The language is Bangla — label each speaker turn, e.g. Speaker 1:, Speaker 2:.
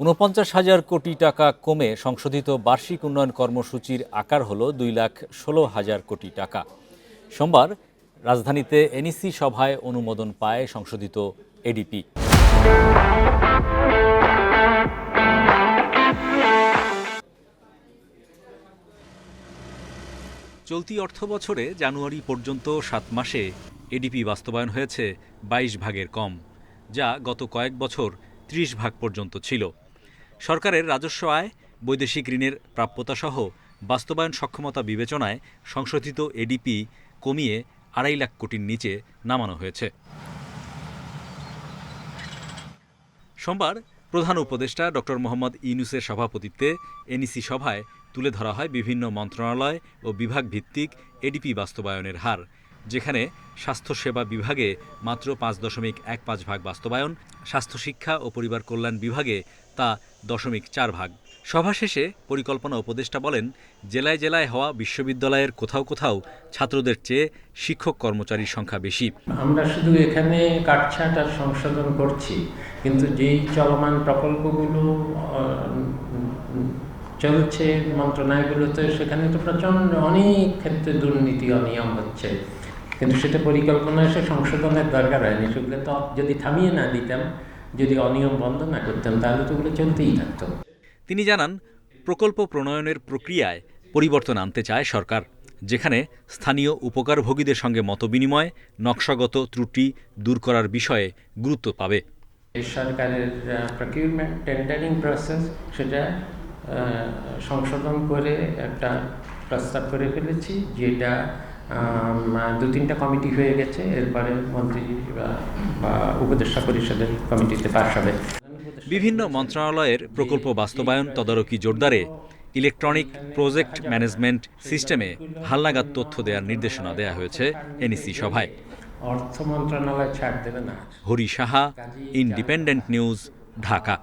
Speaker 1: ঊনপঞ্চাশ হাজার কোটি টাকা কমে সংশোধিত বার্ষিক উন্নয়ন কর্মসূচির আকার হল দুই লাখ ষোলো হাজার কোটি টাকা। সোমবার রাজধানীতে এনইসি সভায় অনুমোদন পায় সংশোধিত এডিপি। চলতি অর্থবছরে জানুয়ারি পর্যন্ত সাত মাসে এডিপি বাস্তবায়ন হয়েছে বাইশ ভাগের কম, যা গত কয়েক বছর ত্রিশ ভাগ পর্যন্ত ছিল। সরকারের রাজস্ব আয়, বৈদেশিক ঋণের প্রাপ্যতাসহ বাস্তবায়ন সক্ষমতা বিবেচনায় সংশোধিত এডিপি কমিয়ে আড়াই লাখ কোটির নিচে নামানো হয়েছে। সোমবার প্রধান উপদেষ্টা ডক্টর মোহাম্মদ ইউনুসের সভাপতিত্বে এনইসি সভায় তুলে ধরা হয় বিভিন্ন মন্ত্রণালয় ও বিভাগ ভিত্তিক এডিপি বাস্তবায়নের হার, যেখানে স্বাস্থ্যসেবা বিভাগে মাত্র পাঁচ দশমিক এক পাঁচ ভাগ বাস্তবায়ন স্বাস্থ্য শিক্ষা ও পরিবার কল্যাণ বিভাগে তা দশমিক চার ভাগ। সভা শেষে পরিকল্পনা উপদেষ্টা বলেন, জেলায় জেলায় হওয়া বিশ্ববিদ্যালয়ের কোথাও কোথাও ছাত্রদের চেয়ে শিক্ষক কর্মচারীর সংখ্যা বেশি।
Speaker 2: আমরা শুধু এখানে কাটছাট আর সংশোধন করছি, কিন্তু যেই চলমান প্রকল্পগুলো চলছে মন্ত্রণালয়গুলোতে, সেখানে তো প্রচণ্ড অনেক ক্ষেত্রে দুর্নীতি অনিয়ম হচ্ছে। কিন্তু সেটা পরিকল্পনা এসে সংশোধনের দরকার হয়নি। সেগুলো তো যদি থামিয়ে না দিতাম যদি অনিয়ম বন্ধ না করতাম তাহলে তো ওগুলো চলতেই থাকত।
Speaker 1: তিনি জানান প্রকল্প প্রণয়নের প্রক্রিয়ায় পরিবর্তন আনতে চায় সরকার যেখানে স্থানীয় উপকারভোগীদের সঙ্গে মতবিনিময় নকশাগত ত্রুটি দূর করার বিষয়ে গুরুত্ব পাবে।
Speaker 2: সরকারের প্রকিউরমেন্ট টেন্ডারিং প্রসেস সেটা সংশোধন করে একটা প্রস্তাব করে ফেলেছি যেটা দু তিনটা কমিটি হয়ে গেছে। এরপরে মন্ত্রী বা- উপদেষ্টা পরিষদের কমিটিতে পাশ হবে।
Speaker 1: বিভিন্ন মন্ত্রণালয়ের প্রকল্প বাস্তবায়ন তদারকি জোরদারে ইলেকট্রনিক প্রজেক্ট ম্যানেজমেন্ট সিস্টেমে হালনাগাদ তথ্য দেওয়ার নির্দেশনা দেওয়া হয়েছে এনইসি সভায়।
Speaker 2: অর্থ মন্ত্রণালয় ছাড় দেবে না।
Speaker 1: Hari Saha independent news Dhaka.